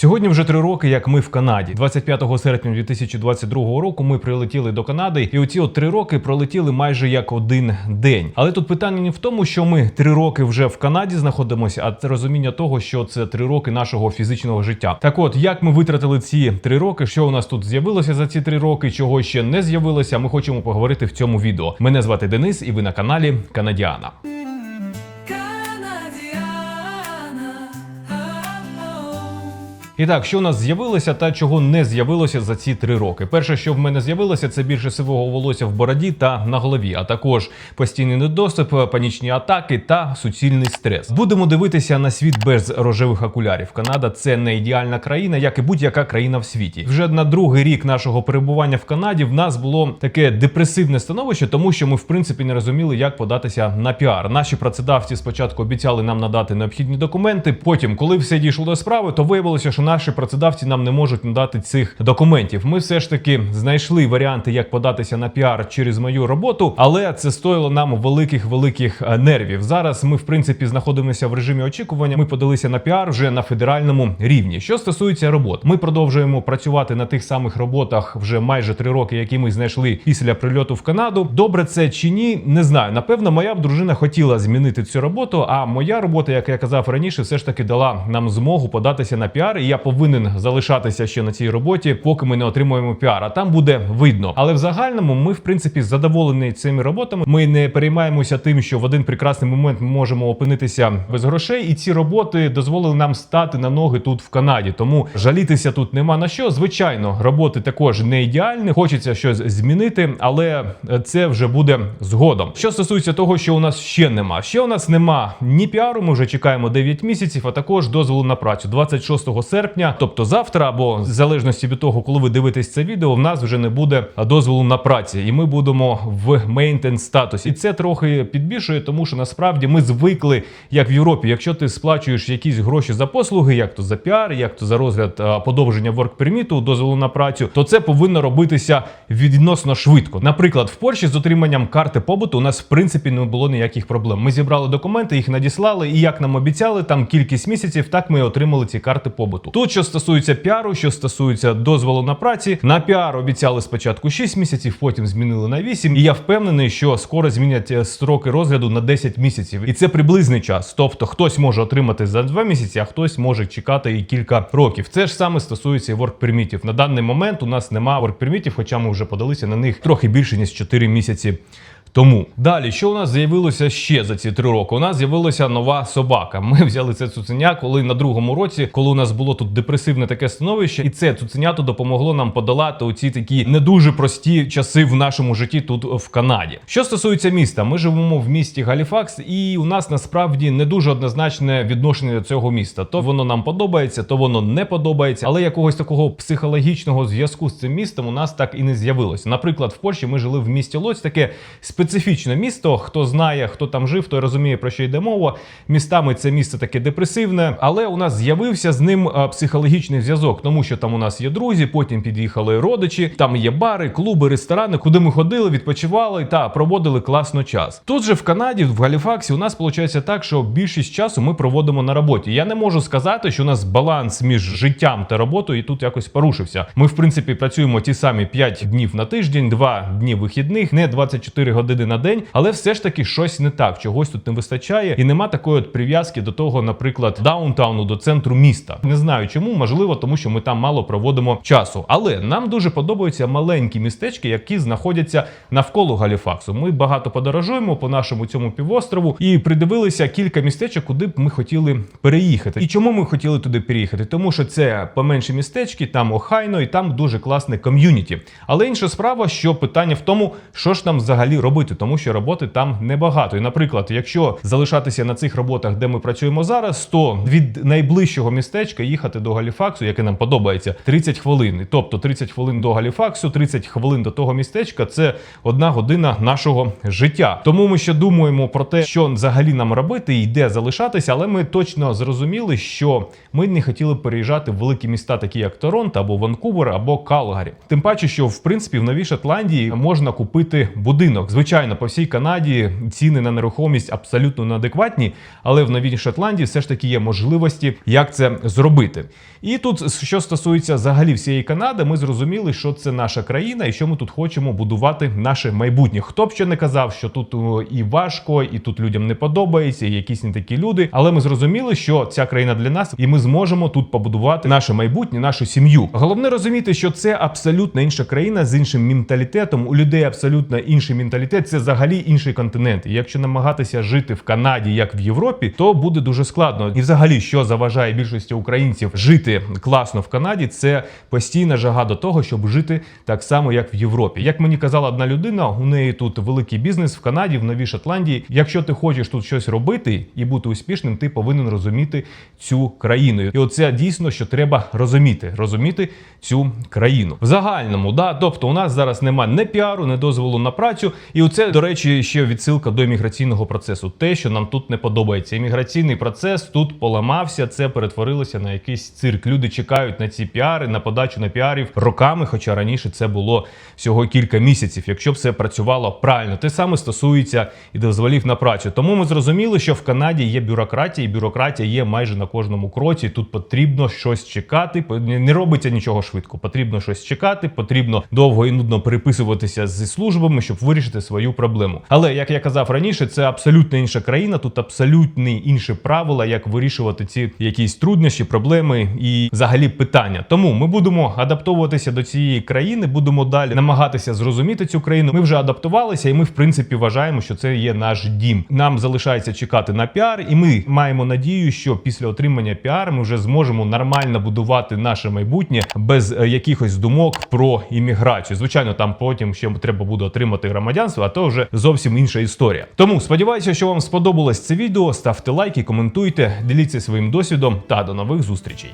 Сьогодні вже три роки, як ми в Канаді. 25 серпня 2022 року ми прилетіли до Канади, і оці от три роки пролетіли майже як один день. Але тут питання не в тому, що ми три роки вже в Канаді знаходимося, а це розуміння того, що це три роки нашого фізичного життя. Так, от як ми витратили ці три роки, що у нас тут з'явилося за ці три роки, чого ще не з'явилося. Ми хочемо поговорити в цьому відео. Мене звати Денис, і ви на каналі Канадіана. І так, що у нас з'явилося та чого не з'явилося за ці три роки. Перше, що в мене з'явилося, це більше сивого волосся в бороді та на голові, а також постійний недоступ, панічні атаки та суцільний стрес. Будемо дивитися на світ без рожевих окулярів. Канада це не ідеальна країна, як і будь-яка країна в світі. Вже на другий рік нашого перебування в Канаді в нас було таке депресивне становище, тому що ми в принципі не розуміли, як податися на піар. Наші працедавці спочатку обіцяли нам надати необхідні документи. Потім, коли все дійшло до справи, то виявилося, що наші працедавці нам не можуть надати цих документів. Ми все ж таки знайшли варіанти, як податися на піар через мою роботу, але це стоїло нам великих великих е, нервів. Зараз ми, в принципі, знаходимося в режимі очікування. Ми подалися на піар вже на федеральному рівні. Що стосується робот, ми продовжуємо працювати на тих самих роботах вже майже три роки, які ми знайшли після прильоту в Канаду. Добре, це чи ні, не знаю. Напевно, моя б дружина хотіла змінити цю роботу. А моя робота, як я казав раніше, все ж таки дала нам змогу податися на піар. І я повинен залишатися ще на цій роботі, поки ми не отримуємо піар. А там буде видно. Але в загальному ми, в принципі, задоволені цими роботами. Ми не переймаємося тим, що в один прекрасний момент ми можемо опинитися без грошей, і ці роботи дозволили нам стати на ноги тут в Канаді. Тому жалітися тут нема на що. Звичайно, роботи також не ідеальні. Хочеться щось змінити, але це вже буде згодом. Що стосується того, що у нас ще нема. Ще у нас нема ні піару. Ми вже чекаємо 9 місяців, а також дозволу на працю 26 серпня, тобто завтра, або в залежності від того, коли ви дивитесь це відео, в нас вже не буде дозволу на праці, і ми будемо в maintenance статусі. І це трохи підбільшує, тому що насправді ми звикли, як в Європі, якщо ти сплачуєш якісь гроші за послуги, як то за піар, як то за розгляд подовження permit, дозволу на працю, то це повинно робитися відносно швидко. Наприклад, в Польщі з отриманням карти побуту у нас в принципі не було ніяких проблем. Ми зібрали документи, їх надіслали, і як нам обіцяли, там кількість місяців, так ми отримали ці карти побуту. Тут що стосується піару, що стосується дозволу на праці, на піар обіцяли спочатку 6 місяців, потім змінили на 8. І я впевнений, що скоро змінять е, строки розгляду на 10 місяців. І це приблизний час. Тобто хтось може отримати за 2 місяці, а хтось може чекати і кілька років. Це ж саме стосується і work-пермітів. На даний момент у нас немає work-пермітів, хоча ми вже подалися на них трохи більше ніж 4 місяці. Тому далі, що у нас з'явилося ще за ці три роки? У нас з'явилася нова собака. Ми взяли це цуценя, коли на другому році, коли у нас було тут депресивне таке становище, і це цуценято допомогло нам подолати оці такі не дуже прості часи в нашому житті тут в Канаді. Що стосується міста, ми живемо в місті Галіфакс, і у нас насправді не дуже однозначне відношення до цього міста. То воно нам подобається, то воно не подобається, але якогось такого психологічного зв'язку з цим містом у нас так і не з'явилося. Наприклад, в Польщі ми жили в місті Лоць, таке специфічне місто. Хто знає, хто там жив, той розуміє про що йде мова. Містами це місце таке депресивне, але у нас з'явився з ним е, психологічний зв'язок, тому що там у нас є друзі, потім під'їхали родичі. Там є бари, клуби, ресторани, куди ми ходили, відпочивали та проводили класно час. Тут же в Канаді, в Галіфаксі, у нас виходить так, що більшість часу ми проводимо на роботі. Я не можу сказати, що у нас баланс між життям та роботою і тут якось порушився. Ми, в принципі, працюємо ті самі 5 днів на тиждень, 2 дні вихідних, не 24 години на день, але все ж таки щось не так, чогось тут не вистачає, і нема такої от прив'язки до того, наприклад, даунтауну до центру міста. Не знаю чому, можливо, тому що ми там мало проводимо часу. Але нам дуже подобаються маленькі містечки, які знаходяться навколо Галіфаксу. Ми багато подорожуємо по нашому цьому півострову і придивилися кілька містечок, куди б ми хотіли переїхати. І чому ми хотіли туди переїхати? Тому що це поменші містечки, там охайно, і там дуже класне ком'юніті. Але інша справа, що питання в тому, що ж нам взагалі робити, тому що роботи там небагато. І, наприклад, якщо залишатися на цих роботах, де ми працюємо зараз, то від найближчого містечка їхати до Галіфаксу, яке нам подобається, 30 хвилин. Тобто 30 хвилин до Галіфаксу, 30 хвилин до того містечка це одна година нашого життя. Тому ми ще думаємо про те, що взагалі нам робити і де залишатися, але ми точно зрозуміли, що ми не хотіли переїжджати в великі міста, такі як Торонто або Ванкувер, або Калгарі. Тим паче, що в принципі в новій Шотландії можна купити будинок. Звичайно. Звичайно, по всій Канаді ціни на нерухомість абсолютно неадекватні, але в Новій Шотландії все ж таки є можливості, як це зробити. І тут, що стосується взагалі всієї Канади, ми зрозуміли, що це наша країна і що ми тут хочемо будувати наше майбутнє. Хто б що не казав, що тут і важко, і тут людям не подобається, і якісь не такі люди. Але ми зрозуміли, що ця країна для нас, і ми зможемо тут побудувати наше майбутнє, нашу сім'ю. Головне розуміти, що це абсолютно інша країна з іншим менталітетом. У людей абсолютно інший менталітет. Це взагалі інший континент. І якщо намагатися жити в Канаді як в Європі, то буде дуже складно. І взагалі, що заважає більшості українців жити класно в Канаді, це постійна жага до того, щоб жити так само, як в Європі. Як мені казала одна людина, у неї тут великий бізнес в Канаді, в Новій Шотландії. Якщо ти хочеш тут щось робити і бути успішним, ти повинен розуміти цю країну. І оце дійсно, що треба розуміти, розуміти цю країну в загальному. Да, тобто у нас зараз немає не піару, не дозволу на працю. І оце, до речі, ще відсилка до імміграційного процесу. Те, що нам тут не подобається. Імміграційний процес тут поламався, це перетворилося на якийсь цирк. Люди чекають на ці піари, на подачу на піарів роками, хоча раніше це було всього кілька місяців, якщо б все працювало правильно. Те саме стосується і дозволів на працю. Тому ми зрозуміли, що в Канаді є бюрократія, і бюрократія є майже на кожному кроці. Тут потрібно щось чекати. не робиться нічого швидко. Потрібно щось чекати, потрібно довго і нудно переписуватися зі службами, щоб вирішити свою проблему. Але як я казав раніше, це абсолютно інша країна. Тут абсолютні інші правила, як вирішувати ці якісь труднощі, проблеми і взагалі питання. Тому ми будемо адаптовуватися до цієї країни, будемо далі намагатися зрозуміти цю країну. Ми вже адаптувалися, і ми, в принципі, вважаємо, що це є наш дім. Нам залишається чекати на піар, і ми маємо надію, що після отримання піар ми вже зможемо нормально будувати наше майбутнє без е, якихось думок про імміграцію. Звичайно, там потім ще треба буде отримати громадянство, то вже зовсім інша історія. Тому сподіваюся, що вам сподобалось це відео. Ставте лайки, коментуйте, діліться своїм досвідом та до нових зустрічей.